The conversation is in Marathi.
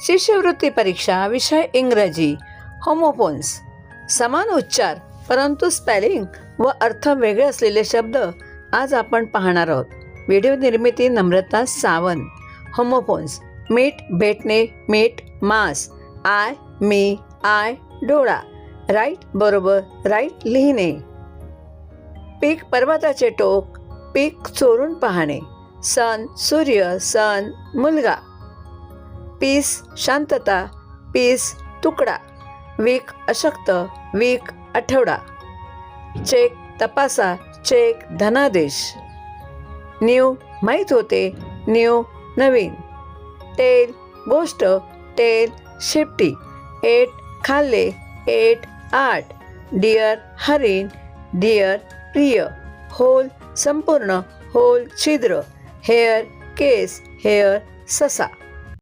शिष्यवृत्ती परीक्षा विषय इंग्रजी होमोफोन्स समान उच्चार परंतु स्पेलिंग व अर्थ वेगळे असलेले शब्द आज आपण पाहणार आहोत. व्हिडिओ निर्मिती नम्रता सावंत. होमोफोन्स मीठ भेटणे मीठ मांस आय मी आय डोळा राईट बरोबर राईट लिहिणे. पीक पर्वताचे टोक पीक चोरून पाहणे. सन सूर्य सन मुलगा. पीस शांतता पीस तुकडा वीक अशक्त वीक आठवडा. चेक तपासा चेक धनादेश. न्यू माहीत होते न्यू नवीन. टेल गोष्ट टेल शेपटी. एट खाल्ले एट आठ. डिअर हरिण डिअर प्रिय. होल संपूर्ण होल छिद्र. हेअर केस हेअर ससा.